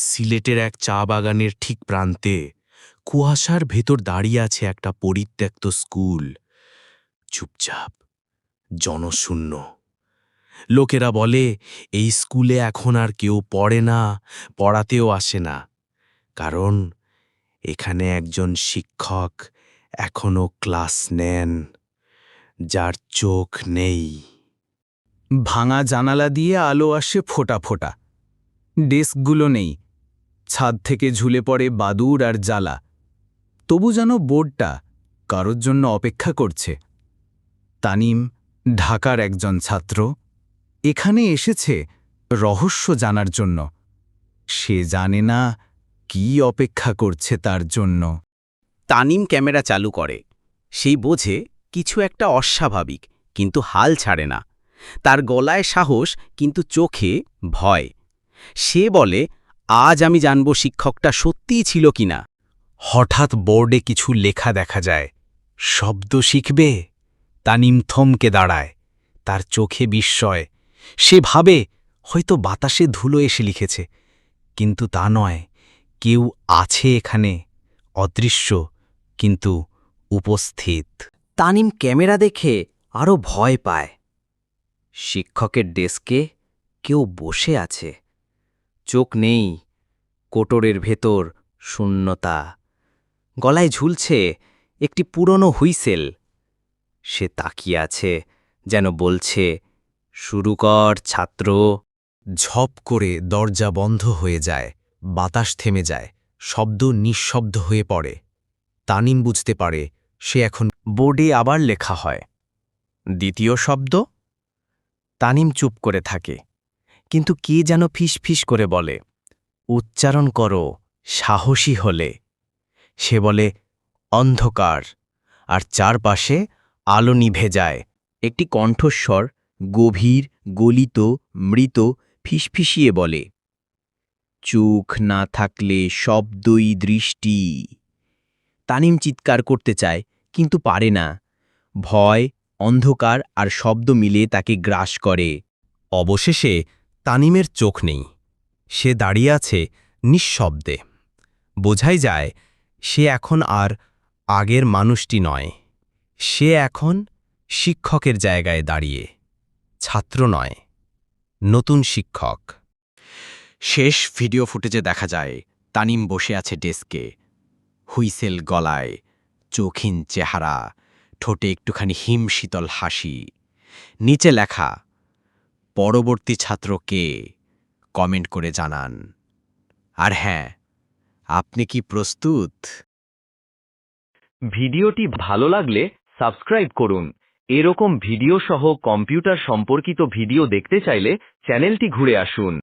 সিলেটের এক চা বাগানের ঠিক প্রান্তে কুয়াশার ভেতর দাঁড়িয়ে আছে একটা পরিত্যক্ত স্কুল। চুপচাপ, জনশূন্য। লোকেরা বলে, এই স্কুলে এখন আর কেউ পড়ে না, পড়াতেও আসে না। কারণ এখানে একজন শিক্ষক এখনও ক্লাস নেন, যার চোখ নেই। ভাঙা জানালা দিয়ে আলো আসে ফোটা ফোটা। ডেস্কগুলো নেই। ছাদ থেকে ঝুলে পড়ে বাদুর আর জ্বালা। তবু যেন বোর্ডটা কারোর জন্য অপেক্ষা করছে। তানিম, ঢাকার একজন ছাত্র, এখানে এসেছে রহস্য জানার জন্য। সে জানে না কি অপেক্ষা করছে তার জন্য। তানিম ক্যামেরা চালু করে। সেই বোঝে কিছু একটা অস্বাভাবিক, কিন্তু হাল ছাড়ে না। তার গলায় সাহস, কিন্তু চোখে ভয়। সে বলে আজ আমি জানব শিক্ষকটা সত্যিই ছিল কিনা। হঠাৎ বোর্ডে কিছু লেখা দেখা যায়। শব্দ শিখবে। তানিম থমকে দাঁড়ায়। তার চোখে বিস্ময়। সে ভাবে, হয়তো বাতাসে ধুলো এসে লিখেছে। কিন্তু তা নয়। কেউ আছে এখানে। অদৃশ্য, কিন্তু উপস্থিত। তানিম ক্যামেরা দেখে আরও ভয় পায়। শিক্ষকের ডেস্কে কেউ বসে আছে। চোখ নেই। কোটরের ভেতর শূন্যতা। গলায় ঝুলছে একটি পুরনো হুইসেল। সে তাকিয়ে আছে, যেন বলছে, শুরু কর, ছাত্র। ঝপ করে দরজা বন্ধ হয়ে যায়, বাতাস থেমে যায়, শব্দ নিঃশব্দ হয়ে পড়ে। তানিম বুঝতে পারে, সে এখন বোর্ডে আবার লেখা হয়। দ্বিতীয় শব্দ? তানিম চুপ করে থাকে, কিন্তু কে যেন ফিস ফিস করে বলে। উচ্চারণ করো, সাহসী হলে। সে বলে, অন্ধকার, আর চারপাশে আলো নিভে যায়। একটি কণ্ঠস্বর গভীর, গলিত, মৃত, ফিসফিসিয়ে বলে, চোখ না থাকলে শব্দই দৃষ্টি। তানিম চিৎকার করতে চায়, কিন্তু পারে না। ভয়, অন্ধকার আর শব্দ মিলে তাকে গ্রাস করে। অবশেষে তানিমের চোখ নেই। সে দাঁড়িয়ে আছে নিঃশব্দে। বোঝাই যায়, সে এখন আর আগের মানুষটি নয়। সে এখন শিক্ষকের জায়গায় দাঁড়িয়ে, ছাত্র নয়, নতুন শিক্ষক। শেষ ভিডিও ফুটেজে দেখা যায়, তানিম বসে আছে ডেস্কে, হুইসেল গলায়, চোখিন চেহারা, ঠোঁটে একটুখানি হিম শীতল হাসি। নিচে লেখা, পরবর্তী ছাত্র কে? কমেন্ট করে জানান। আর হ্যাঁ আপনি কি প্রস্তুত? ভিডিওটি ভালো লাগলে সাবস্ক্রাইব করুন। এরকম ভিডিও সহ কম্পিউটার সম্পর্কিত ভিডিও দেখতে চাইলে চ্যানেলটি ঘুরে আসুন।